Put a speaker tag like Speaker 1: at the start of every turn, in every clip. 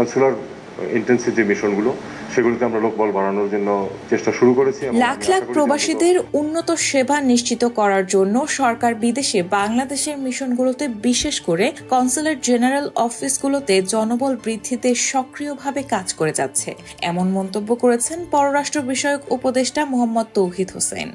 Speaker 1: Consular intensive যে মিশনগুলো সেগুলোতে আমরা লোকবল বাড়ানোর জন্য চেষ্টা শুরু করেছি
Speaker 2: লাখ লাখ প্রবাসীদের উন্নত সেবা নিশ্চিত করার জন্য সরকার বিদেশে বাংলাদেশের মিশনগুলোতে বিশেষ করে কনসুলেট জেনারেল অফিসগুলোতে জনবল বৃদ্ধিতে সক্রিয়ভাবে কাজ করে যাচ্ছে। এমন মন্তব্য করেছেন পররাষ্ট্র বিষয়ক উপদেষ্টা মোহাম্মদ তৌহিদ হোসেন।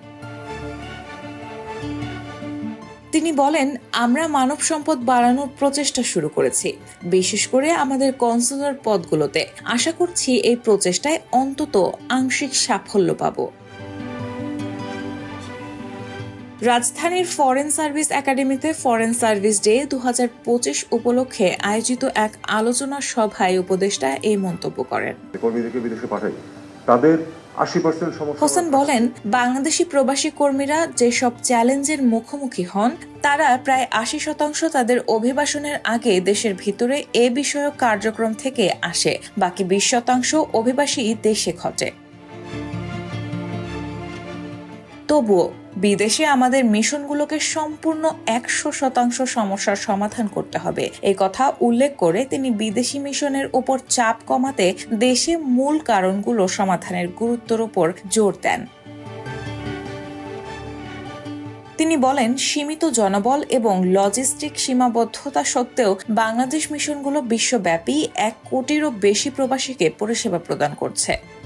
Speaker 2: তিনি বলেন, আমরা মানব সম্পদ বাড়ানোর প্রচেষ্টা শুরু করেছি, বিশেষ করে আমাদের কনসুলার পদগুলোতে। আশা করছি এই প্রচেষ্টায় অন্তত আংশিক সাফল্য পাব। রাজধানীর ফরেন সার্ভিস একাডেমিতে ফরেন সার্ভিস ডে দু হাজার পঁচিশ উপলক্ষে আয়োজিত এক আলোচনা সভায় উপদেষ্টা এই মন্তব্য করেন।
Speaker 1: কর্মীদেরকে বিদেশে পাঠাই, তাদের
Speaker 2: হোসেন বলেন, বাংলাদেশি প্রবাসী কর্মীরা যেসব চ্যালেঞ্জের মুখোমুখি হন, তারা প্রায় আশি শতাংশ তাদের অভিবাসনের আগে দেশের ভিতরে এ বিষয়ক কার্যক্রম থেকে আসে। বাকি বিশ শতাংশ অভিবাসী দেশে ঘটে। তবুও বিদেশে আমাদের মিশনগুলোকে সম্পূর্ণ একশো শতাংশ সমস্যার সমাধান করতে হবে। এই কথা উল্লেখ করে তিনি বিদেশি মিশনের উপর চাপ কমাতে দেশে মূল কারণগুলো সমাধানের গুরুত্বের উপর জোর দেন। তিনি বলেন, সীমিত জনবল এবং লজিস্টিক সীমাবদ্ধতা সত্ত্বেও বাংলাদেশ মিশনগুলো বিশ্বব্যাপী এক কোটিরও বেশি প্রবাসীকে পরিষেবা প্রদান করছে।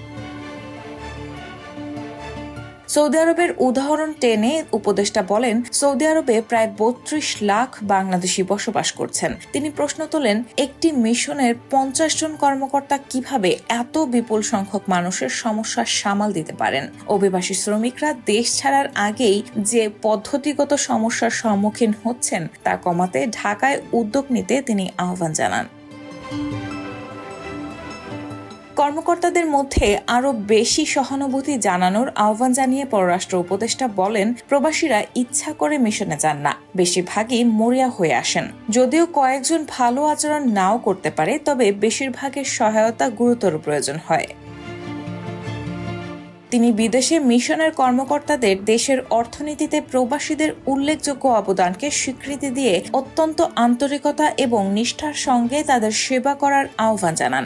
Speaker 2: সৌদি আরবের উদাহরণ টেনে উপদেষ্টা বলেন, সৌদি আরবে প্রায় বত্রিশ লাখ বাংলাদেশি বসবাস করছেন। তিনি প্রশ্ন তোলেন, একটি মিশনের পঞ্চাশ জন কর্মকর্তা কীভাবে এত বিপুল সংখ্যক মানুষের সমস্যা সামাল দিতে পারেন? অভিবাসী শ্রমিকরা দেশ ছাড়ার আগেই যে পদ্ধতিগত সমস্যার সম্মুখীন হচ্ছেন তা কমাতে ঢাকায় উদ্যোগ নিতে তিনি আহ্বান জানান। কর্মকর্তাদের মধ্যে আরও বেশি সহানুভূতি জানানোর আহ্বান জানিয়ে পররাষ্ট্র উপদেষ্টা বলেন, প্রবাসীরা ইচ্ছা করে মিশনে যান না, বেশিরভাগই মরিয়া হয়ে আসেন। যদিও কয়েকজন ভালো আচরণ নাও করতে পারে, তবে বেশিরভাগের সহায়তা গুরুতর প্রয়োজন হয়। তিনি বিদেশে মিশনের কর্মকর্তাদের দেশের অর্থনীতিতে প্রবাসীদের উল্লেখযোগ্য অবদানকে স্বীকৃতি দিয়ে অত্যন্ত আন্তরিকতা এবং নিষ্ঠার সঙ্গে তাদের সেবা করার আহ্বান জানান।